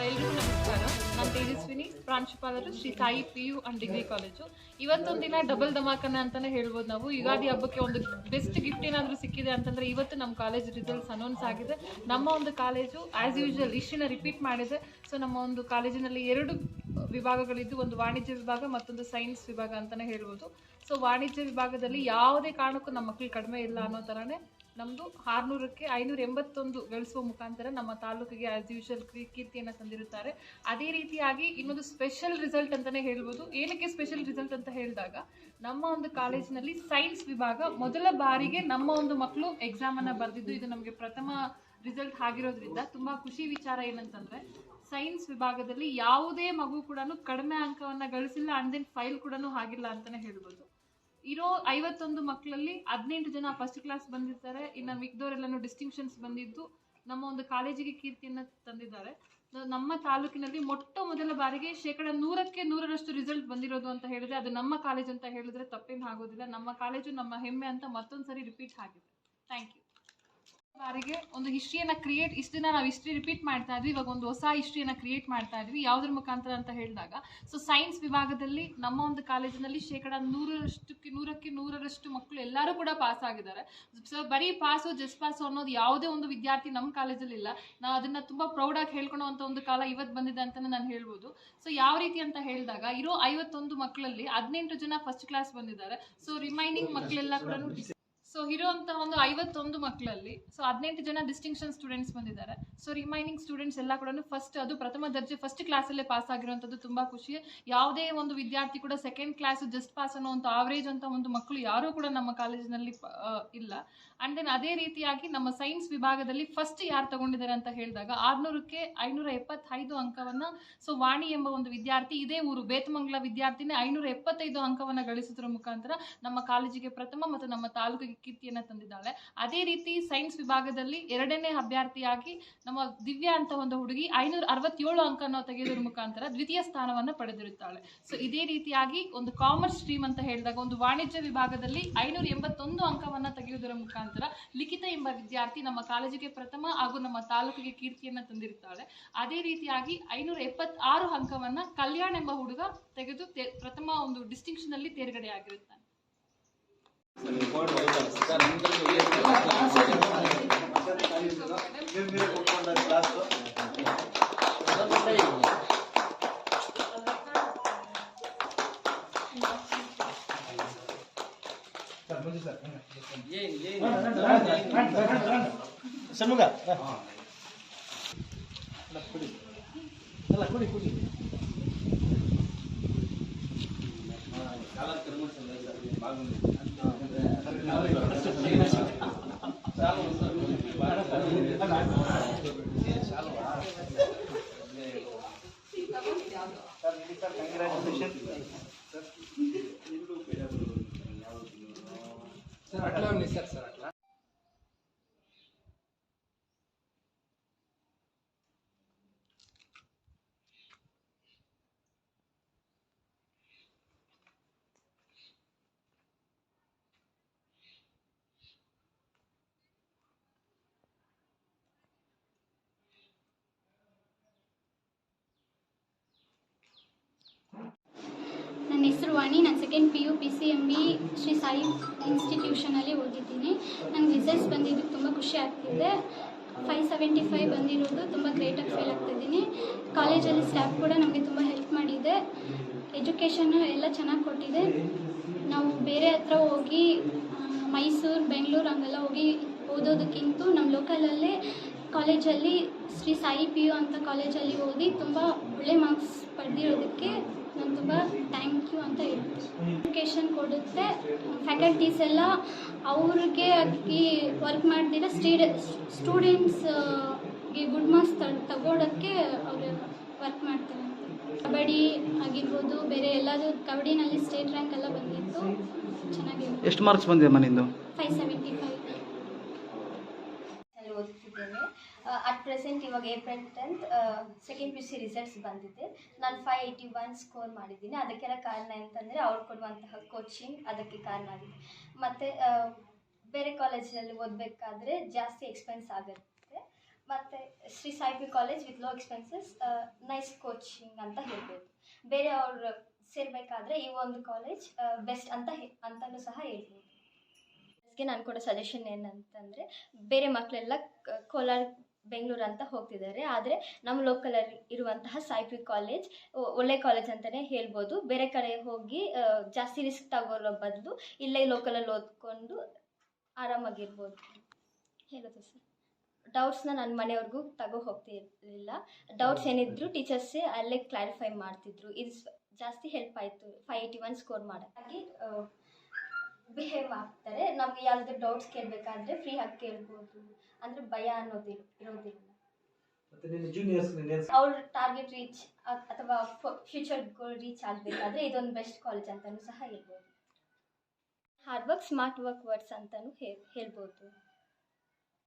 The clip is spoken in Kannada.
ಎಲ್ರಿಗೂ ನಮಸ್ಕಾರ ನಾನು ತೇಜಸ್ವಿನಿ ಪ್ರಾಂಶುಪಾಲರು, Shri Sai P U and degree college. ಇವತ್ತೊಂದು ದಿನ ಡಬಲ್ ಧಮಾಕನ ಅಂತಾನೆ ಹೇಳ್ಬೋದು ನಾವು. ಯುಗಾದಿ ಹಬ್ಬಕ್ಕೆ ಒಂದು ಬೆಸ್ಟ್ ಗಿಫ್ಟ್ ಏನಾದರೂ ಸಿಕ್ಕಿದೆ ಅಂತಂದ್ರೆ ಇವತ್ತು ನಮ್ಮ ಕಾಲೇಜ್ ರಿಸಲ್ಟ್ಸ್ ಅನೌನ್ಸ್ ಆಗಿದೆ. ನಮ್ಮ ಒಂದು ಕಾಲೇಜು ಆ್ಯಸ್ ಯೂಶುವಲ್ ಇಷ್ಟಿನ ರಿಪೀಟ್ ಮಾಡಿದೆ. ಸೊ ನಮ್ಮ ಒಂದು ಕಾಲೇಜಿನಲ್ಲಿ ಎರಡು ವಿಭಾಗಗಳಿದ್ದು, ಒಂದು ವಾಣಿಜ್ಯ ವಿಭಾಗ ಮತ್ತೊಂದು ಸೈನ್ಸ್ ವಿಭಾಗ ಅಂತಾನೆ ಹೇಳ್ಬೋದು. ಸೊ ವಾಣಿಜ್ಯ ವಿಭಾಗದಲ್ಲಿ ಯಾವುದೇ ಕಾರಣಕ್ಕೂ ನಮ್ಮ ಮಕ್ಕಳು ಕಡಿಮೆ ಇಲ್ಲ ಅನ್ನೋ ಥರನೇ ನಮ್ಮದು ಆರ್ನೂರಕ್ಕೆ ಐನೂರ ಎಂಬತ್ತೊಂದು ಗಳಿಸುವ ಮುಖಾಂತರ ನಮ್ಮ ತಾಲೂಕಿಗೆ ಆಸ್ ಯೂಶಲ್ ಕೀರ್ತಿಯನ್ನು ತಂದಿರುತ್ತಾರೆ. ಅದೇ ರೀತಿಯಾಗಿ ಇನ್ನೊಂದು ಸ್ಪೆಷಲ್ ರಿಸಲ್ಟ್ ಅಂತಲೇ ಹೇಳ್ಬೋದು. ಏನಕ್ಕೆ ಸ್ಪೆಷಲ್ ರಿಸಲ್ಟ್ ಅಂತ ಹೇಳಿದಾಗ, ನಮ್ಮ ಒಂದು ಕಾಲೇಜಿನಲ್ಲಿ ಸೈನ್ಸ್ ವಿಭಾಗ ಮೊದಲ ಬಾರಿಗೆ ನಮ್ಮ ಒಂದು ಮಕ್ಕಳು ಎಕ್ಸಾಮನ್ನು ಬರೆದಿದ್ದು ಇದು ನಮಗೆ ಪ್ರಥಮ ರಿಸಲ್ಟ್ ಆಗಿರೋದ್ರಿಂದ ತುಂಬ ಖುಷಿ ವಿಚಾರ ಏನಂತಂದರೆ ಸೈನ್ಸ್ ವಿಭಾಗದಲ್ಲಿ ಯಾವುದೇ ಮಗು ಕೂಡ ಕಡಿಮೆ ಅಂಕವನ್ನು ಗಳಿಸಿಲ್ಲ ಅಂಡ್ ದೆನ್ ಫೈಲ್ ಕೂಡ ಆಗಿಲ್ಲ ಅಂತಲೇ ಹೇಳ್ಬೋದು. ಇರೋ ಐವತ್ತೊಂದು ಮಕ್ಕಳಲ್ಲಿ ಹದಿನೆಂಟು ಜನ ಫಸ್ಟ್ ಕ್ಲಾಸ್ ಬಂದಿರ್ತಾರೆ. ಇನ್ನು ಮಿಕ್ದವರೆಲ್ಲನೂ ಡಿಸ್ಟಿಂಕ್ಷನ್ಸ್ ಬಂದಿದ್ದು ನಮ್ಮ ಒಂದು ಕಾಲೇಜಿಗೆ ಕೀರ್ತಿಯನ್ನು ತಂದಿದ್ದಾರೆ. ನಮ್ಮ ತಾಲೂಕಿನಲ್ಲಿ ಮೊಟ್ಟ ಮೊದಲ ಬಾರಿಗೆ ಶೇಕಡ ನೂರಕ್ಕೆ ನೂರರಷ್ಟು ರಿಸಲ್ಟ್ ಬಂದಿರೋದು ಅಂತ ಹೇಳಿದ್ರೆ ಅದು ನಮ್ಮ ಕಾಲೇಜ್ ಅಂತ ಹೇಳಿದ್ರೆ ತಪ್ಪೇನು ಆಗೋದಿಲ್ಲ. ನಮ್ಮ ಕಾಲೇಜು ನಮ್ಮ ಹೆಮ್ಮೆ ಅಂತ ಮತ್ತೊಂದು ಸರಿ ರಿಪೀಟ್ ಆಗಿದೆ ಥ್ಯಾಂಕ್ ಯು ಬಾರಿಗೆ ಒಂದು ಹಿಸ್ಟ್ರಿಯನ್ನ ಕ್ರಿಯೇಟ್ ಇಷ್ಟು ದಿನ ನಾವು ಹಿಸ್ಟ್ರಿ ರಿಪೀಟ್ ಮಾಡ್ತಾ ಇದ್ವಿ. ಇವಾಗ ಒಂದು ಹೊಸ ಹಿಸ್ಟ್ರಿಯನ್ನ ಕ್ರಿಯೇಟ್ ಮಾಡ್ತಾ ಇದ್ವಿ. ಯಾವುದ್ರ ಮುಖಾಂತರ ಅಂತ ಹೇಳಿದಾಗ ಸೊ ಸೈನ್ಸ್ ವಿಭಾಗದಲ್ಲಿ ನಮ್ಮ ಒಂದು ಕಾಲೇಜಿನಲ್ಲಿ ಶೇಕಡ ನೂರರಷ್ಟಕ್ಕೆ, ನೂರಕ್ಕೆ ನೂರರಷ್ಟು ಮಕ್ಕಳು ಎಲ್ಲರೂ ಕೂಡ ಪಾಸ್ ಆಗಿದ್ದಾರೆ. ಸೊ ಬರೀ ಪಾಸು ಜಸ್ಟ್ ಪಾಸು ಅನ್ನೋದು ಯಾವುದೇ ಒಂದು ವಿದ್ಯಾರ್ಥಿ ನಮ್ಮ ಕಾಲೇಜಲ್ಲಿ ಇಲ್ಲ. ನಾವು ಅದನ್ನ ತುಂಬಾ ಪ್ರೌಡಾಗಿ ಹೇಳ್ಕೊಳ್ಳುವಂಥ ಒಂದು ಕಾಲ ಇವತ್ತು ಬಂದಿದೆ ಅಂತಲೇ ನಾನು ಹೇಳ್ಬೋದು. ಸೊ ಯಾವ ರೀತಿ ಅಂತ ಹೇಳಿದಾಗ, ಇರೋ ಐವತ್ತೊಂದು ಮಕ್ಕಳಲ್ಲಿ ಹದಿನೆಂಟು ಜನ ಫಸ್ಟ್ ಕ್ಲಾಸ್ ಬಂದಿದ್ದಾರೆ. ಸೊ ರಿಮೈನಿಂಗ್ ಮಕ್ಕಳೆಲ್ಲ ಕೂಡ ಸೊ ಇರುವಂತಹ ಒಂದು ಐವತ್ತೊಂದು ಮಕ್ಕಳಲ್ಲಿ ಸೊ ಹದಿನೆಂಟು ಜನ ಡಿಸ್ಟಿಂಕ್ಷನ್ ಸ್ಟೂಡೆಂಟ್ಸ್ ಬಂದಿದ್ದಾರೆ. ಸೊ ರಿಮೈನಿಂಗ್ ಸ್ಟೂಡೆಂಟ್ಸ್ ಎಲ್ಲ ಕೂಡ ಫಸ್ಟ್ ಅದು ಪ್ರಥಮ ದರ್ಜೆ ಫಸ್ಟ್ ಕ್ಲಾಸಲ್ಲೇ ಪಾಸ್ ಆಗಿರುವಂಥದ್ದು ತುಂಬ ಖುಷಿ. ಯಾವುದೇ ಒಂದು ವಿದ್ಯಾರ್ಥಿ ಕೂಡ ಸೆಕೆಂಡ್ ಕ್ಲಾಸ್ ಜಸ್ಟ್ ಪಾಸ್ ಅನ್ನೋ ಒಂದು ಆವರೇಜ್ ಅಂತ ಒಂದು ಮಕ್ಕಳು ಯಾರೂ ಕೂಡ ನಮ್ಮ ಕಾಲೇಜಿನಲ್ಲಿ ಇಲ್ಲ. ಆ್ಯಂಡ್ ದೆನ್ ಅದೇ ರೀತಿಯಾಗಿ ನಮ್ಮ ಸೈನ್ಸ್ ವಿಭಾಗದಲ್ಲಿ ಫಸ್ಟ್ ಯಾರು ತಗೊಂಡಿದ್ದಾರೆ ಅಂತ ಹೇಳಿದಾಗ ಆರ್ನೂರಕ್ಕೆ ಐನೂರ ಎಪ್ಪತ್ತೈದು ಅಂಕವನ್ನು ಸೊ ವಾಣಿ ಎಂಬ ಒಂದು ವಿದ್ಯಾರ್ಥಿ ಇದೇ ಊರು, ಬೇತಮಂಗಲ ವಿದ್ಯಾರ್ಥಿನೇ ಐನೂರ ಎಪ್ಪತ್ತೈದು ಅಂಕವನ್ನು ಗಳಿಸೋದ್ರ ಮುಖಾಂತರ ನಮ್ಮ ಕಾಲೇಜಿಗೆ ಪ್ರಥಮ ಮತ್ತು ನಮ್ಮ ತಾಲೂಕಿಗೆ ಕೀರ್ತಿಯನ್ನು ತಂದಿದ್ದಾಳೆ. ಅದೇ ರೀತಿ ಸೈನ್ಸ್ ವಿಭಾಗದಲ್ಲಿ ಎರಡನೇ ಅಭ್ಯರ್ಥಿಯಾಗಿ ನಮ್ಮ ದಿವ್ಯಾ ಅಂತ ಒಂದು ಹುಡುಗಿ ಐನೂರ ಅರವತ್ತೇಳು ಅಂಕನ ತೆಗೆಯೋದ್ರ ಮುಖಾಂತರ ದ್ವಿತೀಯ ಸ್ಥಾನವನ್ನು ಪಡೆದಿರುತ್ತಾಳೆ. ಸೊ ಇದೇ ರೀತಿಯಾಗಿ ಒಂದು ಕಾಮರ್ಸ್ ಸ್ಟ್ರೀಮ್ ಅಂತ ಹೇಳಿದಾಗ ಒಂದು ವಾಣಿಜ್ಯ ವಿಭಾಗದಲ್ಲಿ ಐನೂರ ಎಂಬತ್ತೊಂದು ಅಂಕವನ್ನು ತೆಗೆಯುವುದರ ಮುಖಾಂತರ ಲಿಖಿತ ಎಂಬ ವಿದ್ಯಾರ್ಥಿ ನಮ್ಮ ಕಾಲೇಜಿಗೆ ಪ್ರಥಮ ಹಾಗೂ ನಮ್ಮ ತಾಲೂಕಿಗೆ ಕೀರ್ತಿಯನ್ನು ತಂದಿರುತ್ತಾಳೆ. ಅದೇ ರೀತಿಯಾಗಿ ಐನೂರ ಎಪ್ಪತ್ತಾರು ಅಂಕವನ್ನು ಕಲ್ಯಾಣ್ ಎಂಬ ಹುಡುಗ ತೆಗೆದು ಪ್ರಥಮ ಒಂದು ಡಿಸ್ಟಿಂಕ್ಷನ್ ಅಲ್ಲಿ ತೇರ್ಗಡೆ ಆಗಿರುತ್ತಾನೆ ಸಣ್ಣ ಕುಡಿ ಅಲ್ಲ ಕುಡಿ ಕುಡಿ చాలా క్రమం బాగుంది అట్లా ఉన్నాయి సార్ సార్. ವಾಣಿ, ನಾನು second P U P C M B Shri Sai ಇನ್ಸ್ಟಿಟ್ಯೂಷನಲ್ಲಿ ಓದಿದ್ದೀನಿ. ನನಗೆ ರಿಸಲ್ಟ್ಸ್ ಬಂದಿದ್ದು ತುಂಬ ಖುಷಿ ಆಗ್ತಿದೆ. ಫೈವ್ ಸೆವೆಂಟಿ ಫೈವ್ ಬಂದಿರೋದು ತುಂಬ ಗ್ರೇಟಾಗಿ ಫೀಲ್ ಆಗ್ತಿದ್ದೀನಿ ಕಾಲೇಜಲ್ಲಿ ಸ್ಟಾಫ್ ಕೂಡ ನಮಗೆ ತುಂಬ ಹೆಲ್ಪ್ ಮಾಡಿದೆ. ಎಜುಕೇಷನ್ನು ಎಲ್ಲ ಚೆನ್ನಾಗಿ ಕೊಟ್ಟಿದೆ. ನಾವು ಬೇರೆ ಹತ್ರ ಹೋಗಿ ಮೈಸೂರು, ಬೆಂಗಳೂರು ಹಂಗೆಲ್ಲ ಹೋಗಿ ಓದೋದಕ್ಕಿಂತ ನಮ್ಮ ಲೋಕಲಲ್ಲೇ ಕಾಲೇಜಲ್ಲಿ ಶ್ರೀ ಸಾಯಿ ಪಿ ಯು ಅಂತ ಕಾಲೇಜಲ್ಲಿ ಓದಿ ತುಂಬ ಒಳ್ಳೆ ಮಾರ್ಕ್ಸ್ ಪಡೆದಿರೋದಕ್ಕೆ ನಾನು ತುಂಬ ಥ್ಯಾಂಕ್ ಯು ಅಂತ ಹೇಳ್ತೀನಿ ಎಜುಕೇಷನ್ ಕೊಡುತ್ತೆ ಫ್ಯಾಕಲ್ಟೀಸ್ ಎಲ್ಲ ಅವ್ರಿಗೆ ಅಕ್ಕಿ ವರ್ಕ್ ಮಾಡ್ದಿರ ಸ್ಟೀಡ ಸ್ಟೂಡೆಂಟ್ಸ್ಗೆ ಗುಡ್ ಮಾರ್ಕ್ಸ್ ತಗೊಳ್ಳೋಕ್ಕೆ ಅವರು ವರ್ಕ್ ಮಾಡ್ತಾರೆ ಕಬಡ್ಡಿ ಆಗಿರ್ಬೋದು ಬೇರೆ ಎಲ್ಲದೂ ಕಬಡ್ಡಿನಲ್ಲಿ ಸ್ಟೇಟ್ ರ್ಯಾಂಕ್ ಎಲ್ಲ ಬಂದಿತ್ತು ಚೆನ್ನಾಗಿ ಎಷ್ಟು ಮಾರ್ಕ್ಸ್ ಬಂದಿದೆ ಮನೆಯಿಂದ ಫೈವ್ ಸೆವೆಂಟಿ ಫೈವ್ ಅಲ್ಲಿ ಓದುತ್ತಿದ್ದೇನೆ ಅಟ್ ಪ್ರೆಸೆಂಟ್ ಇವಾಗ April tenth second P C results ಬಂದಿದೆ. ನಾನು ಫೈವ್ ಏಯ್ಟಿ ಒನ್ ಸ್ಕೋರ್ ಮಾಡಿದ್ದೀನಿ. ಅದಕ್ಕೆಲ್ಲ ಕಾರಣ ಅಂತಂದರೆ ಅವ್ರು ಕೊಡುವಂತಹ ಕೋಚಿಂಗ್ ಅದಕ್ಕೆ ಕಾರಣ ಆಗಿದೆ. ಮತ್ತು ಬೇರೆ ಕಾಲೇಜಲ್ಲಿ ಓದಬೇಕಾದ್ರೆ ಜಾಸ್ತಿ ಎಕ್ಸ್ಪೆನ್ಸ್ ಆಗುತ್ತೆ. ಮತ್ತು Shri ಸಾಯಿಬಿ college with low expenses nice coaching ಅಂತ ಹೇಳ್ಬೋದು. ಬೇರೆ ಅವರು ಸೇರಬೇಕಾದ್ರೆ ಈ ಒಂದು ಕಾಲೇಜ್ ಬೆಸ್ಟ್ ಅಂತ ಅಂತಲೂ ಸಹ ಹೇಳ್ಬೋದು. ನಾನು ಕೊಡೋ ಸಜೆಷನ್ ಏನಂತಂದರೆ, ಬೇರೆ ಮಕ್ಕಳೆಲ್ಲ ಕೋಲಾರ ಬೆಂಗಳೂರು ಅಂತ ಹೋಗ್ತಿದ್ದಾರೆ. ಆದರೆ ನಮ್ಮ ಲೋಕಲಲ್ಲಿ ಇರುವಂತಹ ಸಾಯಿಪಿ ಕಾಲೇಜ್ ಒಳ್ಳೆ ಕಾಲೇಜ್ ಅಂತಲೇ ಹೇಳ್ಬೋದು. ಬೇರೆ ಕಡೆ ಹೋಗಿ ಜಾಸ್ತಿ ರಿಸ್ಕ್ ತಗೋರೋ ಬದಲು ಇಲ್ಲೇ ಲೋಕಲಲ್ಲಿ ಓದ್ಕೊಂಡು ಆರಾಮಾಗಿರ್ಬೋದು. ಹೇಳೋದು ಸರ್ ಡೌಟ್ಸ್ನ ನನ್ನ ಮನೆಯವ್ರಿಗೂ ತಗೋ ಹೋಗ್ತಿರಲಿಲ್ಲ ಡೌಟ್ಸ್ ಏನಿದ್ರು ಟೀಚರ್ಸೇ ಅಲ್ಲೇ ಕ್ಲಾರಿಫೈ ಮಾಡ್ತಿದ್ರು. ಇದು ಜಾಸ್ತಿ ಹೆಲ್ಪ್ ಆಯಿತು. ಫೈವ್ ಏಯ್ಟಿ ಒನ್ ಸ್ಕೋರ್ ಮಾಡೋಕ್ಕಾಗಿ ಬಿಹೇವ್ ಆಗ್ತಾರೆ. ನಮ್ಗೆ ಯಾವ್ದು ಡೌಟ್ಸ್ ಕೇಳಬೇಕಾದ್ರೆ ಫ್ರೀ ಆಗಿ ಕೇಳ್ಬೋದು. ಅಂದರೆ ಭಯ ಅನ್ನೋದಿಲ್ಲ ಇರೋದಿಲ್ಲ. ಮತ್ತೆ ನಿನ್ನ ಜೂನಿಯರ್ಸ್ ನಿನ್ನ ಅವ್ರ ಟಾರ್ಗೆಟ್ ರೀಚ್ ಅಥವಾ ಫ್ಯೂಚರ್ ಗೋಲ್ ರೀಚ್ ಆಗಬೇಕಾದ್ರೆ ಇದೊಂದು ಬೆಸ್ಟ್ ಕಾಲೇಜ್ ಅಂತಲೂ ಸಹ ಹೇಳ್ಬೋದು. Hard work smart work words ಅಂತಲೂ ಹೇಳ್ಬೋದು.